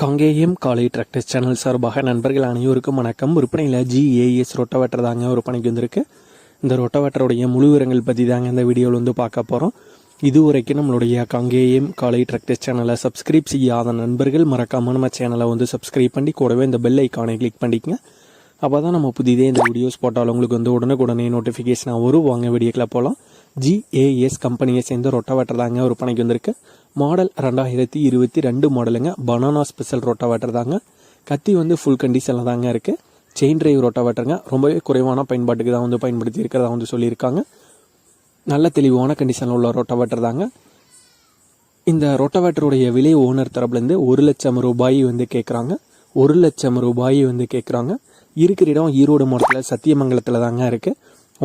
காங்கேயம் காலை tractor channel சார்பாக நண்பர்கள் அனைவருக்கும் வணக்கம். விற்பனையில் ஜிஏஎஸ் ரொட்டவேட்டர் தாங்க விற்பனைக்கு வந்திருக்கு. இந்த ரொட்டவேட்டருடைய முழு விவரங்கள் பற்றி தாங்க இந்த வீடியோவில் வந்து பார்க்க போகிறோம் இதுவரைக்கும் நம்மளுடைய காங்கேயம் காலை டிராக்டர் சேனலை சப்ஸ்கிரைப் செய்யாத நண்பர்கள் மறக்காமல் நம்ம சேனலை வந்து சப்ஸ்கிரைப் பண்ணி கூடவே இந்த பெல் ஐக்கானை கிளிக் பண்ணிக்கங்க. அப்போ தான் நம்ம புதிதே இந்த வீடியோஸ் போட்டாலும் உங்களுக்கு வந்து உடனுக்குடனே நோட்டிஃபிகேஷனாக வரும். வாங்க வீடியோக்கில் போகலாம் ஜிஏஎஸ் கம்பெனியை சேர்ந்த ரொட்டவேட்டர் தாங்க விற்பனைக்கு வந்திருக்கு. மாடல் ரெண்டாயிரத்தி இருபத்தி ரெண்டு மாடலுங்க. பனானா ஸ்பெஷல் ரோட்டாவேட்டர் தாங்க. கத்தி வந்து ஃபுல் கண்டிஷனில் தாங்க இருக்குது செயின் டிரைவ் ரோட்டாவேட்டருங்க ரொம்பவே குறைவான பயன்பாட்டுக்கு தான் வந்து பயன்படுத்தி இருக்கிறதா வந்து சொல்லியிருக்காங்க. நல்ல தெளிவான கண்டிஷனில் உள்ள ரோட்டாவேட்டர் தாங்க. இந்த ரோட்டாவேட்டருடைய விலை ஓனர் தரப்புலேருந்து ஒரு லட்சம் ரூபாய் வந்து கேட்குறாங்க ஒரு லட்சம் ரூபாய் வந்து கேட்குறாங்க இருக்கிற இடம் ஈரோடு மாவட்டத்தில் சத்தியமங்கலத்தில் தாங்க இருக்குது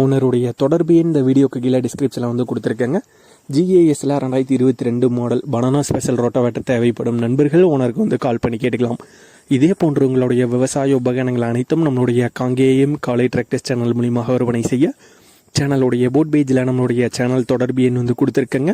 ஓனருடைய தொடர்பு எண் இந்த வீடியோக்கு கீழே டிஸ்கிரிப்ஷனில் வந்து கொடுத்துருக்கேங்க. ஜிஏஎஸ்ல ரெண்டாயிரத்தி இருபத்தி ரெண்டு மாடல் பனானா ஸ்பெஷல் ரோட்டோவேட்டர் தேவைப்படும் நண்பர்கள் ஓனருக்கு வந்து கால் பண்ணி கேட்டுக்கலாம். இதே போன்று உங்களுடைய விவசாய உபகரணங்கள் அனைத்தும் நம்மளுடைய காங்கேயம் காலை டிராக்டர்ஸ் சேனல் மூலியமாக விற்பனை செய்ய சேனலுடைய போட் பேஜில் நம்மளுடைய சேனல் தொடர்பு எண் வந்து கொடுத்துருக்கேங்க.